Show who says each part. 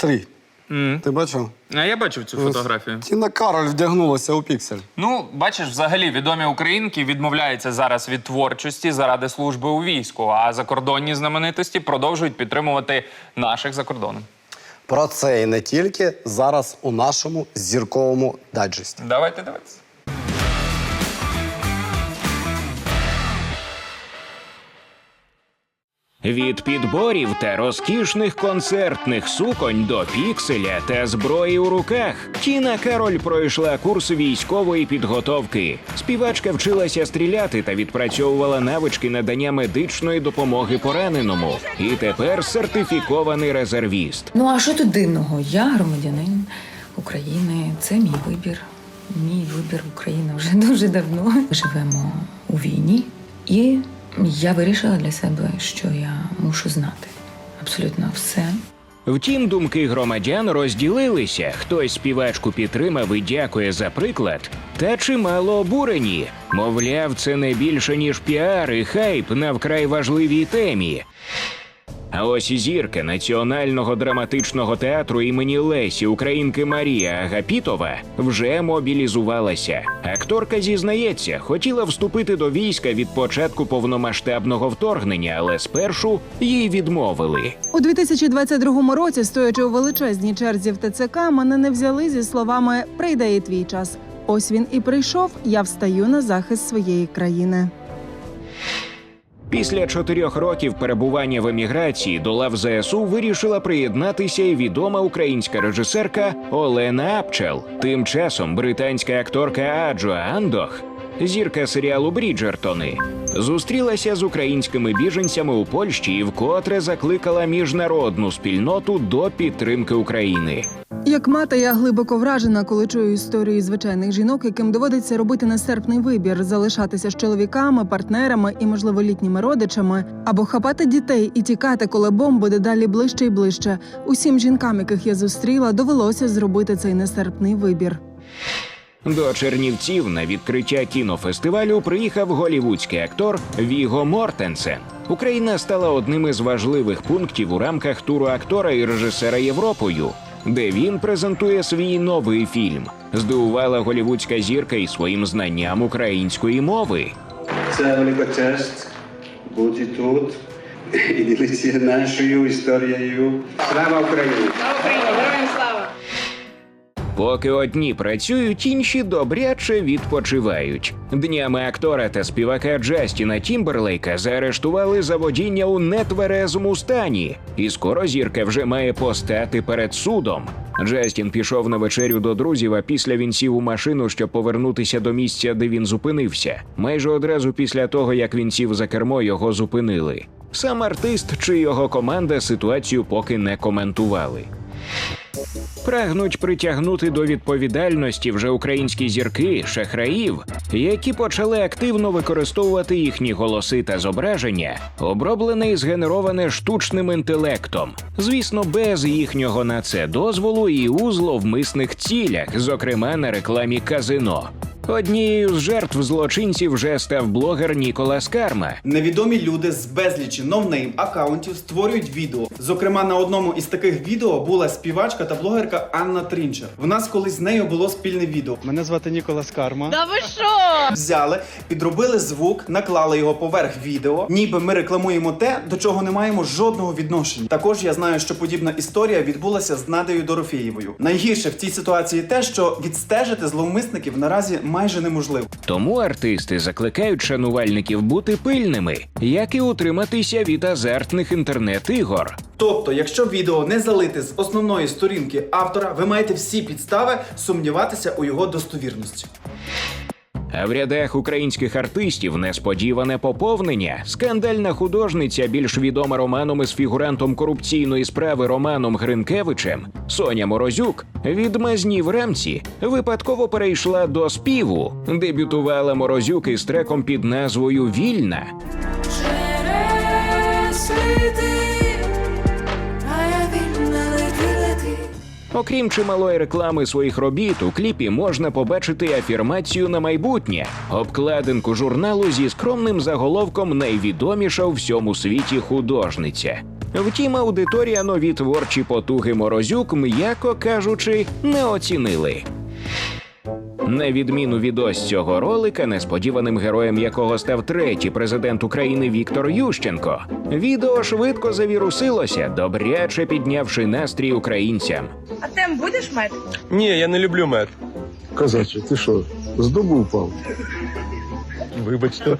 Speaker 1: Три.
Speaker 2: М.
Speaker 1: Ти бачив?
Speaker 2: А я бачив цю фотографію.
Speaker 1: Тіна Кароль вдягнулася у піксель.
Speaker 2: Ну, бачиш, взагалі відомі українки відмовляються зараз від творчості заради служби у війську, а закордонні знаменитості продовжують підтримувати наших за кордоном.
Speaker 1: Про це і не тільки зараз у нашому зірковому дайджесті.
Speaker 2: Давайте дивитися.
Speaker 3: Від підборів та розкішних концертних суконь до пікселя та зброї у руках Тіна Кароль пройшла курс військової підготовки. Співачка вчилася стріляти та відпрацьовувала навички надання медичної допомоги пораненому. І тепер сертифікований резервіст.
Speaker 4: Ну а що тут дивного? Я громадянин України. Це мій вибір. Мій вибір Україна вже дуже давно. Живемо у війні, і я вирішила для себе, що я мушу знати абсолютно все.
Speaker 3: Втім, думки громадян розділилися. Хтось співачку підтримав і дякує за приклад, та чимало обурені. Мовляв, це не більше ніж піар і хайп на вкрай важливій темі. А ось і зірка національного драматичного театру імені Лесі Українки Марія Агапітова вже мобілізувалася. Акторка зізнається, хотіла вступити до війська від початку повномасштабного вторгнення, але спершу їй відмовили.
Speaker 5: У 2022 році, стоячи у величезній черзі в ТЦК, мене не взяли зі словами Прийде і твій час. Ось він і прийшов. Я встаю на захист своєї країни.
Speaker 3: Після чотирьох років перебування в еміграції до лав ЗСУ вирішила приєднатися і відома українська режисерка Олена Апчел. Тим часом британська акторка Аджо Андох, зірка серіалу Бріджертони, зустрілася з українськими біженцями у Польщі і вкотре закликала міжнародну спільноту до підтримки України.
Speaker 5: Як мати, я глибоко вражена, коли чую історію звичайних жінок, яким доводиться робити нестерпний вибір, залишатися з чоловіками, партнерами і, можливо, літніми родичами, або хапати дітей і тікати, коли бомб буде далі ближче і ближче. Усім жінкам, яких я зустріла, довелося зробити цей нестерпний вибір.
Speaker 3: До Чернівців на відкриття кінофестивалю приїхав голівудський актор Віго Мортенсен. Україна стала одним із важливих пунктів у рамках туру актора і режисера Європою, де він презентує свій новий фільм. Здивувала голівудська зірка і своїм знанням української мови.
Speaker 6: Це велика честь бути тут і ділитися нашою історією. Слава Україні!
Speaker 3: Поки одні працюють, інші добряче відпочивають. Днями актора та співака Джастіна Тімберлейка заарештували за водіння у нетверезому стані, і скоро зірка вже має постати перед судом. Джастін пішов на вечерю до друзів, а після він сів у машину, щоб повернутися до місця, де він зупинився. Майже одразу після того, як він сів за кермо, його зупинили. Сам артист чи його команда ситуацію поки не коментували. Прагнуть притягнути до відповідальності вже українські зірки, шахраїв, які почали активно використовувати їхні голоси та зображення, оброблене і згенероване штучним інтелектом, звісно, без їхнього на це дозволу і у зловмисних цілях, зокрема на рекламі казино. Однією з жертв злочинців вже став блогер Ніколас Карма,
Speaker 7: Невідомі люди з безлічі новнейм акаунтів створюють відео. Зокрема, на одному із таких відео була співачка та блогерка Анна Трінчер. В нас колись з нею було спільне відео.
Speaker 8: Мене звати Ніколас Карма.
Speaker 9: Да ви що?
Speaker 7: Взяли, підробили звук, наклали його поверх відео, ніби ми рекламуємо те, до чого не маємо жодного відношення. Також я знаю, що подібна історія відбулася з Надею Дорофєєвою. Найгірше в цій ситуації те, що відстежити зловмисників наразі майже неможливо.
Speaker 3: Тому артисти закликають шанувальників бути пильними, як і утриматися від азартних інтернет-ігор.
Speaker 7: Тобто, якщо відео не залите з основної сторінки автора, ви маєте всі підстави сумніватися у його достовірності.
Speaker 3: А в рядах українських артистів несподіване поповнення. Скандальна художниця, більш відома романом із фігурантом корупційної справи Романом Гринкевичем, Соня Морозюк, від мазнів рамці випадково перейшла до співу. Дебютувала Морозюк із треком під назвою Вільна. Окрім чималої реклами своїх робіт, у кліпі можна побачити афірмацію на майбутнє, обкладинку журналу зі скромним заголовком Найвідоміша у всьому світі художниця. Втім, аудиторія нові творчі потуги морозюк, м'яко кажучи, не оцінили. На відміну від ось цього ролика, несподіваним героєм якого став третій президент України Віктор Ющенко, відео швидко завірусилося, добряче піднявши настрій українцям.
Speaker 8: А тем будеш мед?
Speaker 9: Ні, я не люблю мед.
Speaker 10: Козаче, ти що, з дубу впав?
Speaker 9: Вибачте.